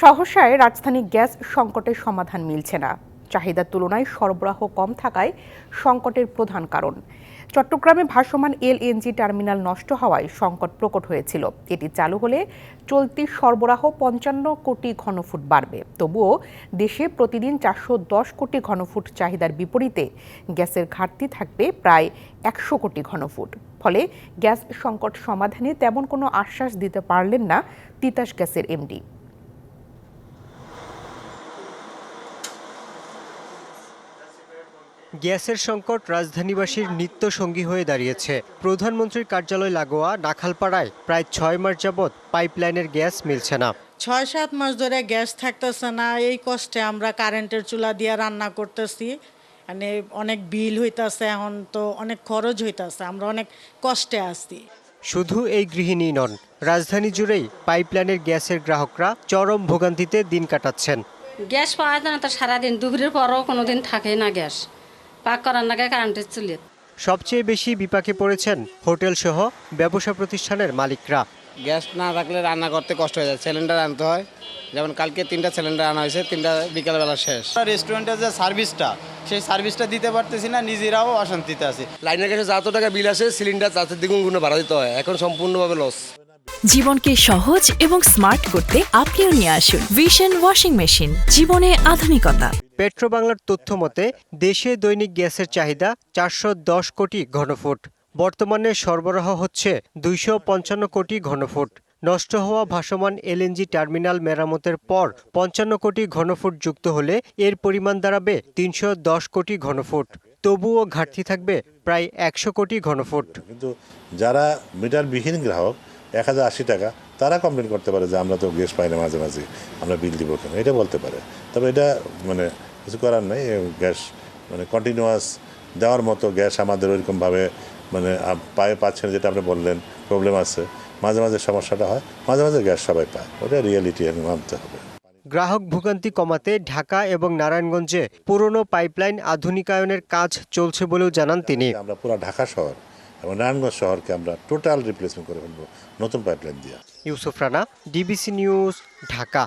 সহসায় রাজধানী গ্যাস সংকটের সমাধান মিলছে না। চাহিদার তুলনায় সরবরাহ কম থাকায় সংকটের প্রধান কারণ। চট্টগ্রামে ভাসমান এলএনজি টার্মিনাল নষ্ট হওয়ায় সংকট প্রকট হয়েছিল। এটি চালু হলে চলতি সরবরাহ পঞ্চান্ন কোটি ঘনফুট বাড়বে। তবুও দেশে প্রতিদিন চারশো দশ কোটি ঘনফুট চাহিদার বিপরীতে গ্যাসের ঘাটতি থাকবে প্রায় একশো কোটি ঘনফুট। ফলে গ্যাস সংকট সমাধানে তেমন কোনো আশ্বাস দিতে পারলেন না তিতাস গ্যাসের এমডি। গ্যাসের সংকট রাজধানীবাসীর নিত্য সঙ্গী হয়ে দাঁড়িয়েছে। প্রধানমন্ত্রীর কার্যালয় লাগোয়া নাখালপাড়ায় প্রায় ছয় মাস যাবৎ পাইপলাইনের গ্যাস মিলছে না। ছয় সাত মাস ধরে গ্যাস থাকতেছে না এই কষ্টে আমরা কারেন্টের চুলা দিয়ে রান্না করতেছি। মানে অনেক বিল হইতাছে এখন তো অনেক খরচ হইতাছে আমরা অনেক কষ্টে আছি। শুধু এই গৃহিণী নন রাজধানী জুড়েই পাইপলাইনের গ্যাসের গ্রাহকরা চরম ভোগান্তিতে দিন কাটাচ্ছেন। গ্যাস পাওয়া যায় না তো সারাদিন দুপুরের পরও কোনো দিন থাকে না গ্যাস। পাক করার নাগে কারেন্টের চুলে সবচেয়ে বেশি বিপাকে পড়েছেন হোটেল সহ ব্যবসা প্রতিষ্ঠানের মালিকরা। গ্যাস না থাকলে রান্না করতে কষ্ট হয়ে যায় সিলিন্ডার আনতে হয়। যেমন কালকে তিনটা সিলিন্ডার আনা হয়েছে তিনটা বিকেলবেলা শেষ। রেস্টুরেন্টের যে সার্ভিসটা সেই সার্ভিসটা দিতে পারতেছি না নিজেরাও অশান্তিতে আছি। লাইনের কাছে যত টাকা বিল আসে সিলিন্ডার তাতে দ্বিগুণ গুণে ভাড়া দিতে হয় এখন সম্পূর্ণভাবে লস জীবনকে সহজ এবং স্মার্ট করতে আপনিও নিয়ে আসুন ভিশন ওয়াশিং মেশিন জীবনে আধুনিকতা। পেট্রো বাংলার তথ্য মতে, দেশে দৈনিক গ্যাসের চাহিদা চারশো দশ কোটি ঘনফুট। বর্তমানে সরবরাহ হচ্ছে দুইশো পঞ্চান্ন কোটি ঘনফুট। নষ্ট হওয়া ভাসমান এলএনজি টার্মিনাল মেরামতের পর পঞ্চান্ন কোটি ঘনফুট যুক্ত হলে এর পরিমাণ দাঁড়াবে তিনশো দশ কোটি ঘনফুট। তবুও ঘাটতি থাকবে প্রায় একশো কোটি ঘনফুট। কিন্তু যারা মিটারবিহীন গ্রাহক, এক হাজার আশি টাকা, তারা কমপ্লেন করতে পারে যে আমরা তো গ্যাস পাই না মাঝে মাঝে, আমরা বিল দিব কেন? এটা বলতে পারে। তবে এটা মানে কিছু করার নেই গ্যাস মানে কন্টিনিউয়াস দেওয়ার মতো গ্যাস আমাদের ওইরকমভাবে মানে পায়ে পাচ্ছে না যেটা আপনি বললেন প্রবলেম আছে। মাঝে মাঝে সমস্যাটা হয় মাঝে মাঝে গ্যাস সবাই পায়। ওটা রিয়েলিটি মানতে হবে। গ্রাহক ভোগান্তি কমাতে ঢাকা এবং নারায়ণগঞ্জে পুরনো পাইপলাইন আধুনিকায়নের কাজ চলছে বলেও জানান তিনি। আমরা পুরো ঢাকা শহর এবং নারায়ণগঞ্জ শহরকে আমরা টোটাল রিপ্লেসমেন্ট করে ফেলব নতুন পাইপলাইন দিয়ে। Yusuf Rana DBC news Dhaka.